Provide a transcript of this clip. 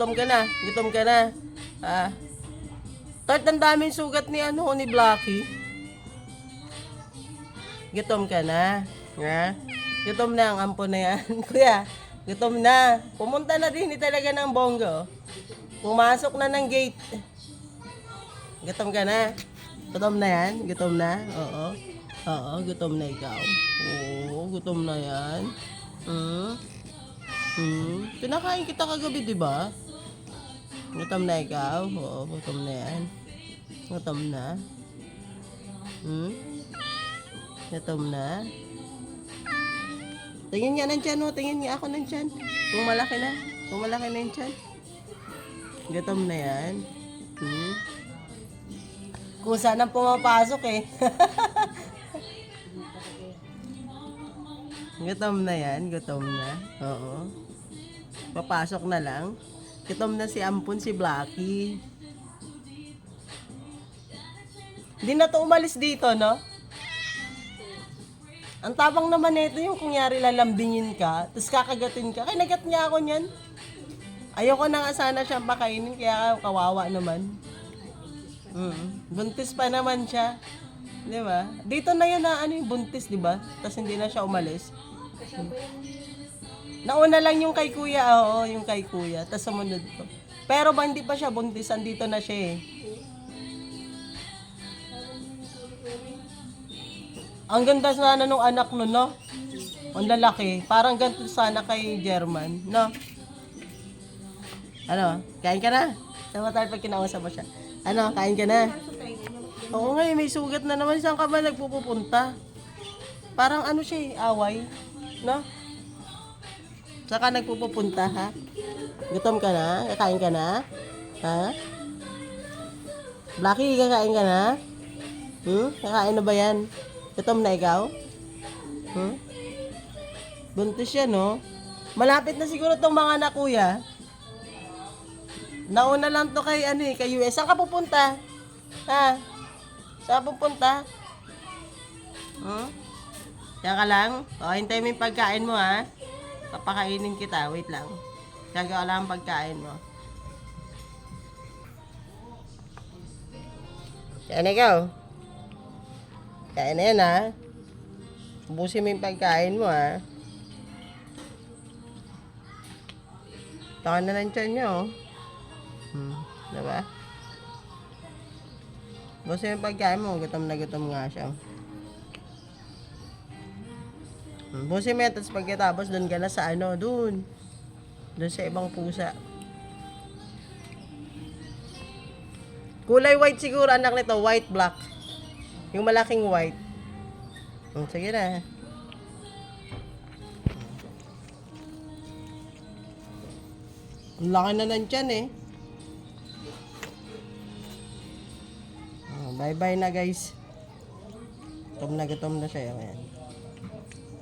Gutom ka na. Gutom ka na. Ah. Tart, ang daming sugat ni ano, ni Blacky. Gutom ka na. Ha? Gutom na ang ampo na yan. Kuya, gutom na. Pumunta na din talaga ng bonggo. Pumasok na ng gate. Gutom ka na. Gutom na yan? Gutom na? Oo. Oo, gutom na ikaw. Oo, gutom na yan. Hmm? Hmm? Pinakain kita kagabi, di ba? Gutom na ikaw? Oo, gutom na yan. Gutom na? Hmm? Gutom na? Tingin nga ng tiyan mo, tingin nga ako ng tiyan. Kung malaki na, kung malaki na yung tiyan. Gutom na yan. Hmm? Kung saan ang pumapasok eh. gutom na yan, gutom na. Oo. Papasok na lang. Gutom na si Ampun, si Blacky. Hindi na to umalis dito, no? Ang tabang naman nito yung kunyari lalambingin ka, tapos kakagatin ka. Kinagat niya ako niyan. Ayoko na nga sana siyang pakainin, kaya kawawa naman. Mm. Buntis pa naman siya. Di ba? Dito na yun na ano yung buntis, di ba? Tapos hindi na siya umalis. Nauna lang yung kay kuya, oo, yung kay kuya. Tapos sumunod ko. Pero ba hindi pa siya buntis, andito na siya eh. Ang ganda sana nung anak nun, no? Ang lalaki. Parang ganito sana kay German, no? Ano? Kain ka na? Tama tayo pag kinausap mo siya. Ano? Kain ka na? Oo nga, eh, may sugat na naman. Saan ka ba nagpupunta? Parang ano siya eh, away. No? Saan ka nagpupunta, ha? Gutom ka na? Kakain ka na? Ha? Blackie, kakain ka na? Hmm? Kakain na ba yan? Gutom na ikaw? Hmm? Buntis siya, no? Malapit na siguro tong mga anak, kuya. Nauna lang to kay, ano eh, kay US. Saan ka pupunta? Ha? Saan pupunta? Hmm? Diyan ka lang? O, hintay mo yung pagkain mo, ha? Papakainin kita. Wait lang. Gagawa lang ang pagkain mo. Yan ikaw. Kain na yan, ha? Ubusin mo yung pagkain mo, ha? Taka na lang tiyan niyo, oh. Hmm, diba? Ubusin mo yung pagkain mo. Gutom na gutom nga siya. Hmm, Ubusin mo yan, tapos pagkatapos, doon ka na sa ano, doon. Doon sa ibang pusa. Kulay white siguro, anak nito. White, black. Yung malaking white. Hmm, sige na. Ang laki na ng tiyan eh. Ah, bye bye na guys. Gutom na gutom na siya. Ayan.